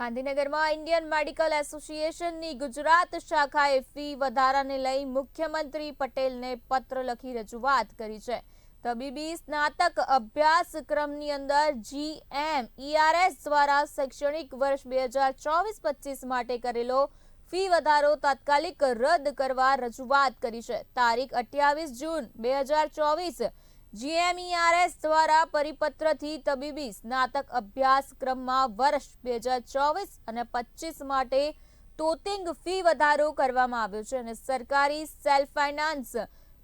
ગાંધીનગરમાં Indian medical એસોસિએશનની ગુજરાત શાખાએ ફી વધારાને લઈ મુખ્યમંત્રી પટેલને પત્ર લખી રજૂઆત કરી છે. તબીબી સ્નાતક અભ્યાસક્રમની અંદર જીએમ ઈઆરએસ દ્વારા શૈક્ષણિક વર્ષ બે હજાર ચોવીસ પચીસ માટે કરેલો ફી વધારો તાત્કાલિક રદ કરવા રજૂઆત કરી છે. તારીખ અઠ્યાવીસ જૂન બે હજાર ચોવીસ જીએમઈઆરએસ દ્વારા પરિપત્રથી તબીબી સ્નાતક અભ્યાસક્રમમાં વર્ષ બે હજાર ચોવીસ અને પચીસ માટે તોતિંગ ફી વધારો કરવામાં આવ્યો છે અને સરકારી સેલ્ફ ફાઇનાન્સ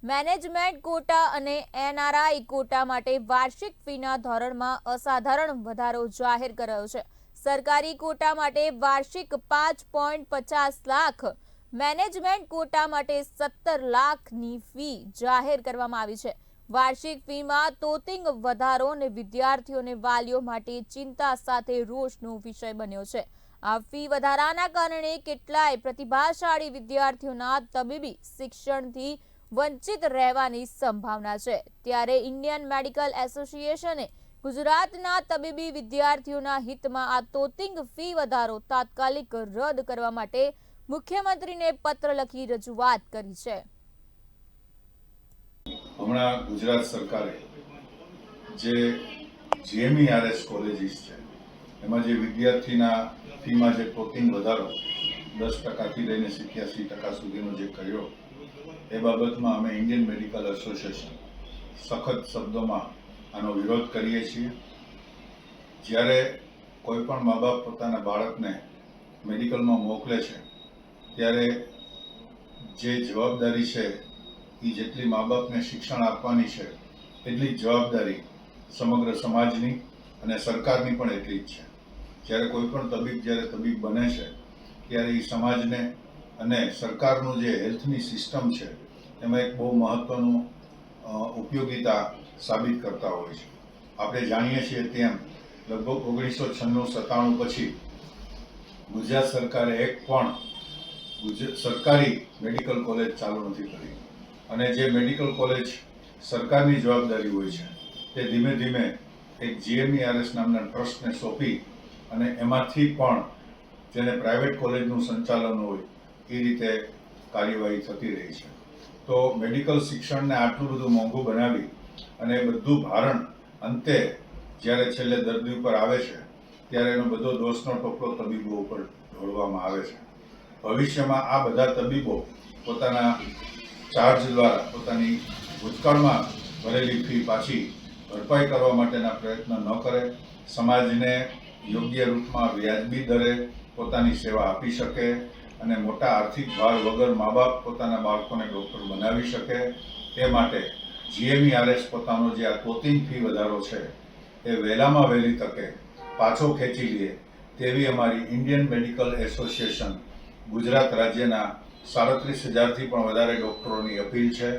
મેનેજમેન્ટ કોટા અને એનઆરઆઈ કોટા માટે વાર્ષિક ફીના ધોરણમાં અસાધારણ વધારો જાહેર કરાયો છે. સરકારી કોટા માટે વાર્ષિક પાંચ પોઈન્ટ પચાસ લાખ, મેનેજમેન્ટ કોટા માટે સત્તર લાખની ફી જાહેર કરવામાં આવી છે. વાર્ષિક ફીમાં તોતિંગ વધારો અને વિદ્યાર્થીઓને વાલીઓ માટે ચિંતા સાથે રોષનો વિષય બન્યો છે. આ ફી વધારાના કારણે કેટલાય પ્રતિભાશાળી વિદ્યાર્થીઓના તબીબી શિક્ષણથી વંચિત રહેવાની સંભાવના છે. ત્યારે ઇન્ડિયન મેડિકલ એસોસિએશને ગુજરાતના તબીબી વિદ્યાર્થીઓના હિતમાં આ તોતિંગ ફી વધારો તાત્કાલિક રદ કરવા માટે મુખ્યમંત્રીને પત્ર લખી રજૂઆત કરી છે. હમણાં ગુજરાત સરકારે જે જીએમઈઆરએસ કોલેજીસ છે, એમાં જે વિદ્યાર્થીના ફીમાં જે ટોટિંગ વધારો, દસ ટકાથી લઈને સિત્યાસી ટકા સુધીનો જે કર્યો, એ બાબતમાં અમે ઇન્ડિયન મેડિકલ એસોસિએશન સખત શબ્દોમાં આનો વિરોધ કરીએ છીએ. જ્યારે કોઈ પણ મા બાપ પોતાના બાળકને મેડિકલમાં મોકલે છે, ત્યારે જે જવાબદારી છે એ જેટલી મા બાપને શિક્ષણ આપવાની છે, એટલી જ જવાબદારી સમગ્ર સમાજની અને સરકારની પણ એટલી જ છે. જ્યારે કોઈ પણ તબીબ, જ્યારે તબીબ બને છે, ત્યારે એ સમાજને અને સરકારનું જે હેલ્થની સિસ્ટમ છે, એમાં એક બહુ મહત્વનું ઉપયોગીતા સાબિત કરતા હોય છે. આપણે જાણીએ છીએ તેમ લગભગ ઓગણીસો છન્નું સત્તાણું પછી ગુજરાત સરકારે એક પણ સરકારી મેડિકલ કોલેજ ચાલુ નથી કરી અને જે મેડિકલ કોલેજ સરકારની જવાબદારી હોય છે, તે ધીમે ધીમે એક જીએમઈઆરએસ નામના ટ્રસ્ટને સોંપી અને એમાંથી પણ જેને પ્રાઇવેટ કોલેજનું સંચાલન હોય, એ રીતે કાર્યવાહી થતી રહી છે. તો મેડિકલ શિક્ષણને આટલું બધું મોંઘું બનાવી અને બધું ભારણ અંતે જ્યારે છેલ્લે દર્દી ઉપર આવે છે, ત્યારે એનો બધો દોષનો ટોપલો તબીબો ઉપર ઢોળવામાં આવે છે. ભવિષ્યમાં આ બધા તબીબો પોતાના ચાર્જ દ્વારા પોતાની ભૂતકાળમાં ભરેલી ફી પાછી ભરપાઈ કરવા માટેના પ્રયત્ન ન કરે, સમાજને યોગ્ય રૂપમાં વ્યાજબી દરે પોતાની સેવા આપી શકે અને મોટા આર્થિક ભાર વગર મા બાપ પોતાના બાળકોને ડૉક્ટર બનાવી શકે, તે માટે જીએમઈઆરએસ પોતાનો જે આ કોચિંગ ફી વધારો છે, એ વહેલામાં વહેલી તકે પાછો ખેંચી લે તેવી અમારી ઇન્ડિયન મેડિકલ એસોસિએશન ગુજરાત રાજ્યના સાડત્રીસ હજારથી પણ વધારે ડૉક્ટરોની અપીલ છે.